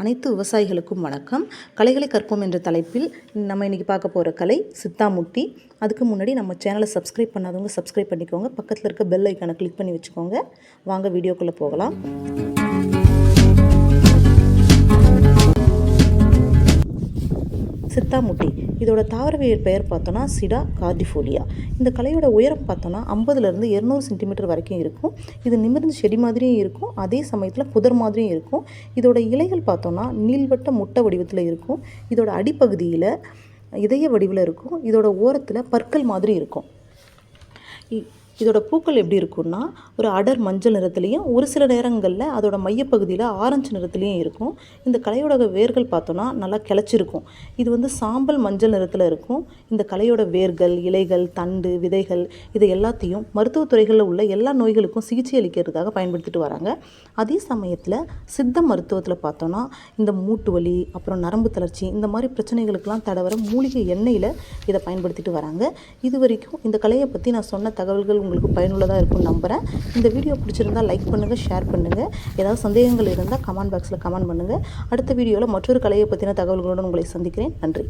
அனைத்து விவசாயிகளுக்கும் வணக்கம். கலைகளை கற்போம் என்ற தலைப்பில் நம்ம இன்றைக்கி பார்க்க போகிற கலை சித்தாமுட்டி அதுக்கு முன்னாடி நம்ம சேனலை சப்ஸ்கிரைப் பண்ணாதவங்க சப்ஸ்கிரைப் பண்ணிக்கோங்க. பக்கத்தில் இருக்க பெல் ஐக்கானை கிளிக் பண்ணி வச்சுக்கோங்க. வாங்க வீடியோக்குள்ளே போகலாம். சித்தாமுட்டி. இதோட தாவரவியல் பெயர் பார்த்தோன்னா சிடா கார்டிஃபோலியா. இந்த கலையோட உயரம் பார்த்தோன்னா ஐம்பதுலேருந்து இரநூறு சென்டிமீட்டர் வரைக்கும் இருக்கும். இது நிமிர்ந்து செடி மாதிரியும் இருக்கும். அதே சமயத்தில் புதர் மாதிரியும் இருக்கும். இதோட இலைகள் பார்த்தோன்னா நீள்வட்ட முட்டை வடிவத்தில் இருக்கும். இதோட அடிப்பகுதியில் இதய வடிவில் இருக்கும். இதோட ஓரத்தில் பற்கள் மாதிரி இருக்கும். இ- இதோட பூக்கள் எப்படி இருக்கும்னா ஒரு அடர் மஞ்சள் நிறத்துலையும் ஒரு சில நேரங்களில் அதோட மையப்பகுதியில் ஆரஞ்சு நிறத்துலையும் இருக்கும். இந்த கலையோட வேர்கள் பார்த்தோன்னா நல்லா கிளச்சிருக்கும். இது வந்து சாம்பல் மஞ்சள் நிறத்தில் இருக்கும். இந்த கலையோட வேர்கள் இலைகள் தண்டு விதைகள் இது எல்லாத்தையும் மருத்துவத்துறைகளில் உள்ள எல்லா நோய்களுக்கும் சிகிச்சை அளிக்கிறதுக்காக பயன்படுத்திட்டு வராங்க. அதே சமயத்தில் சித்த மருத்துவத்தில் பார்த்தோன்னா இந்த மூட்டு வலி அப்புறம் நரம்பு தளர்ச்சி இந்த மாதிரி பிரச்சனைகளுக்கெல்லாம் தடவர மூலிகை எண்ணெயில் இதை பயன்படுத்திட்டு வராங்க. இது வரைக்கும் இந்த கலையை பற்றி நான் சொன்ன தகவல்கள் உங்களுக்கு பயனுள்ளதாக இருக்கும்னு நம்புகிறேன் இந்த வீடியோ பிடிச்சிருந்தா லைக் பண்ணுங்கள் ஷேர் பண்ணுங்கள் ஏதாவது சந்தேகங்கள் இருந்தால் கமெண்ட் பாக்ஸில் கமெண்ட் பண்ணுங்கள் அடுத்த வீடியோவில் மற்றொரு கலையை பற்றின தகவல்களுடன் உங்களை சந்திக்கிறேன். நன்றி.